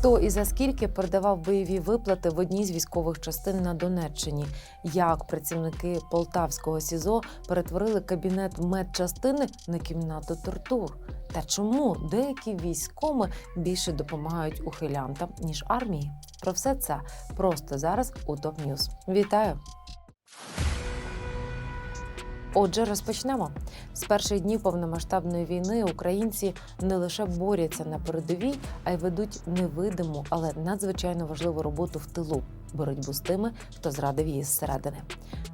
Хто і за скільки передавав бойові виплати в одній з військових частин на Донеччині? Як працівники полтавського СІЗО перетворили кабінет медчастини на кімнату тортур? Та чому деякі військоми більше допомагають ухилянтам ніж армії? Про все це просто зараз у ТОП Ньюз. Вітаю! Отже, розпочнемо. З перших днів повномасштабної війни українці не лише борються на передовій, а й ведуть невидиму, але надзвичайно важливу роботу в тилу боротьбу з тими, хто зрадив її зсередини.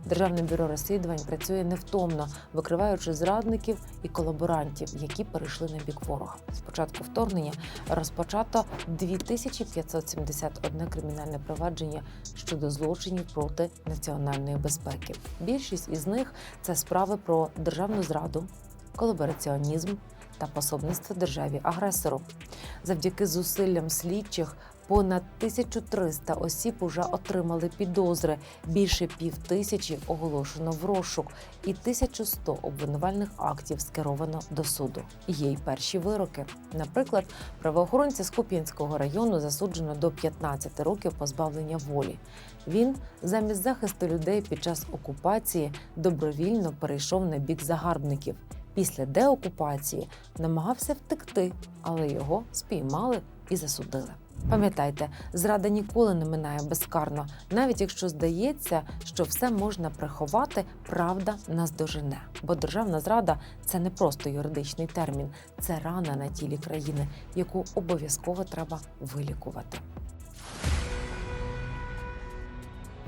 Державне бюро розслідувань працює невтомно, викриваючи зрадників і колаборантів, які перейшли на бік ворога. З початку вторгнення розпочато 2571 кримінальне провадження щодо злочинів проти національної безпеки. Більшість із них це справи про державну зраду, колабораціонізм та пособництво державі агресору. Завдяки зусиллям слідчих понад 1300 осіб уже отримали підозри, більше півтисячі оголошено в розшук, і 1100 обвинувальних актів скеровано до суду. Є й перші вироки. Наприклад, правоохоронця з Куп'янського району засуджено до 15 років позбавлення волі. Він замість захисту людей під час окупації добровільно перейшов на бік загарбників. Після деокупації намагався втекти, але його спіймали і засудили. Пам'ятайте, зрада ніколи не минає безкарно, навіть якщо здається, що все можна приховати, правда наздожене. Бо державна зрада це не просто юридичний термін, це рана на тілі країни, яку обов'язково треба вилікувати.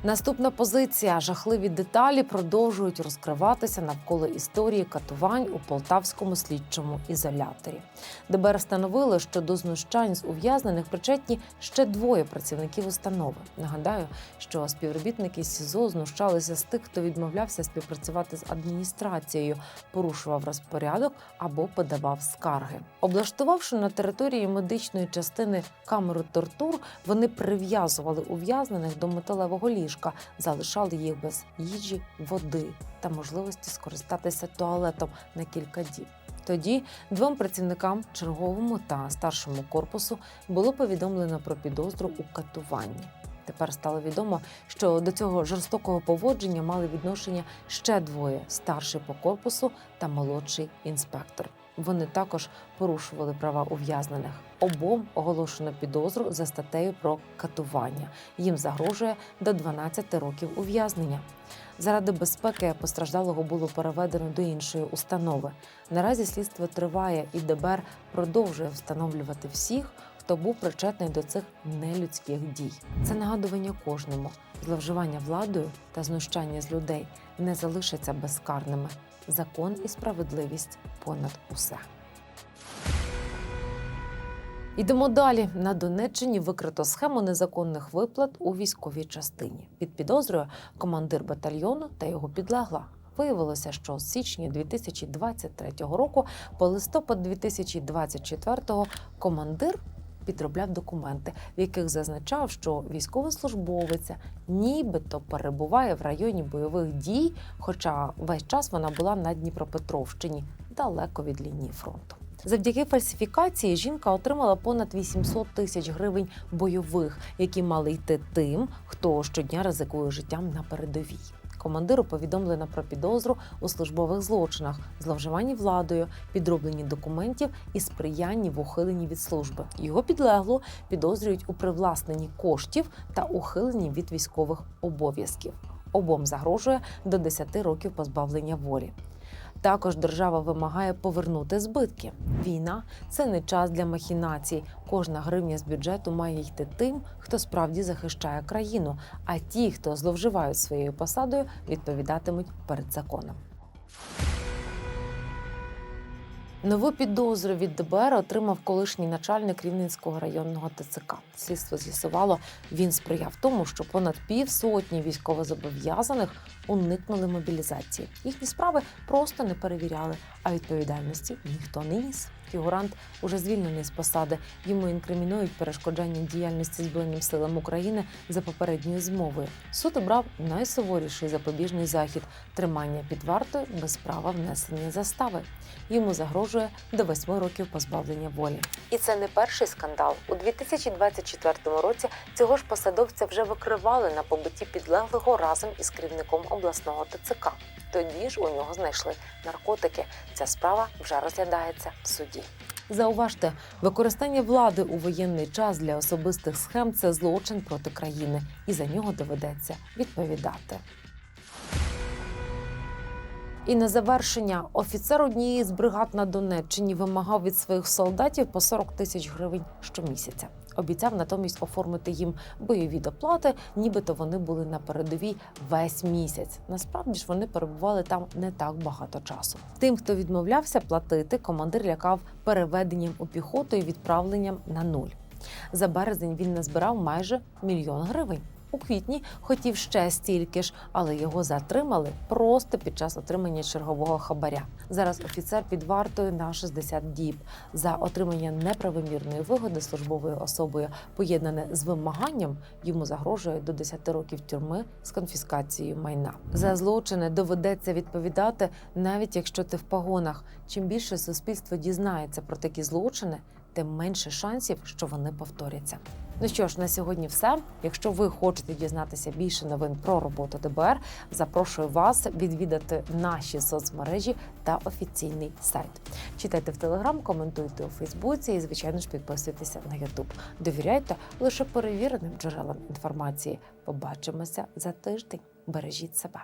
Наступна позиція. Жахливі деталі продовжують розкриватися навколо історії катувань у полтавському слідчому ізоляторі. ДБР встановило, що до знущань з ув'язнених причетні ще двоє працівників установи. Нагадаю, що співробітники СІЗО знущалися з тих, хто відмовлявся співпрацювати з адміністрацією, порушував розпорядок або подавав скарги. Облаштувавши на території медичної частини камеру тортур, вони прив'язували ув'язнених до металевого ліжка, залишали їх без їжі, води та можливості скористатися туалетом на кілька діб. Тоді двом працівникам черговому та старшому корпусу було повідомлено про підозру у катуванні. Тепер стало відомо, що до цього жорстокого поводження мали відношення ще двоє старший по корпусу та молодший інспектор. Вони також порушували права ув'язнених. Обом оголошено підозру за статтею про катування. Їм загрожує до 12 років ув'язнення. Заради безпеки постраждалого було переведено до іншої установи. Наразі слідство триває, і ДБР продовжує встановлювати всіх, хто був причетний до цих нелюдських дій. Це нагадування кожному: зловживання владою та знущання з людей не залишаться безкарними. Закон і справедливість понад усе. Йдемо далі. На Донеччині викрито схему незаконних виплат у військовій частині. Під підозрою командир батальйону та його підлегла. Виявилося, що з січня 2023 року по листопад 2024 командир підробляв документи, в яких зазначав, що військовослужбовиця нібито перебуває в районі бойових дій, хоча весь час вона була на Дніпропетровщині, далеко від лінії фронту. Завдяки фальсифікації жінка отримала понад 800 тисяч гривень бойових, які мали йти тим, хто щодня ризикує життям на передовій. Командиру повідомлено про підозру у службових злочинах, зловживанні владою, підробленні документів і сприянні в ухиленні від служби. Його підлегло підозрюють у привласненні коштів та ухиленні від військових обов'язків. Обом загрожує до 10 років позбавлення волі. Також держава вимагає повернути збитки. Війна це не час для махінацій. Кожна гривня з бюджету має йти тим, хто справді захищає країну. А ті, хто зловживають своєю посадою, відповідатимуть перед законом. Нову підозру від ДБР отримав колишній начальник Рівненського районного ТЦК. Слідство з'ясувало, він сприяв тому, що понад півсотні військовозобов'язаних уникнули мобілізації. Їхні справи просто не перевіряли, а відповідальності ніхто не ніс. Фігурант уже звільнений з посади. Йому інкримінують перешкоджання діяльності Збройним силам України за попередньою змовою. Суд обрав найсуворіший запобіжний захід тримання під вартою без права внесення застави. Йому загрожує до восьми років позбавлення волі. І це не перший скандал. У 2024 році цього ж посадовця вже викривали на побитті підлеглого разом із керівником обласного ТЦК. Тоді ж у нього знайшли наркотики. Ця справа вже розглядається в суді. Зауважте, використання влади у воєнний час для особистих схем це злочин проти країни, і за нього доведеться відповідати. І на завершення офіцер однієї з бригад на Донеччині вимагав від своїх солдатів по 40 тисяч гривень щомісяця. Обіцяв натомість оформити їм бойові доплати, нібито вони були на передовій весь місяць. Насправді ж вони перебували там не так багато часу. Тим, хто відмовлявся платити, командир лякав переведенням у піхоту і відправленням на нуль. За березень він назбирав майже мільйон гривень. У квітні хотів ще стільки ж, але його затримали просто під час отримання чергового хабаря. Зараз офіцер під вартою на 60 діб за отримання неправомірної вигоди службовою особою, поєднане з вимаганням, йому загрожує до 10 років тюрми з конфіскацією майна. За злочини доведеться відповідати, навіть якщо ти в погонах. Чим більше суспільство дізнається про такі злочини, тим менше шансів, що вони повторяться. Ну що ж, на сьогодні все. Якщо ви хочете дізнатися більше новин про роботу ДБР, запрошую вас відвідати наші соцмережі та офіційний сайт. Читайте в Телеграм, коментуйте у Фейсбуці і, звичайно ж, підписуйтеся на Ютуб. Довіряйте лише перевіреним джерелам інформації. Побачимося за тиждень. Бережіть себе.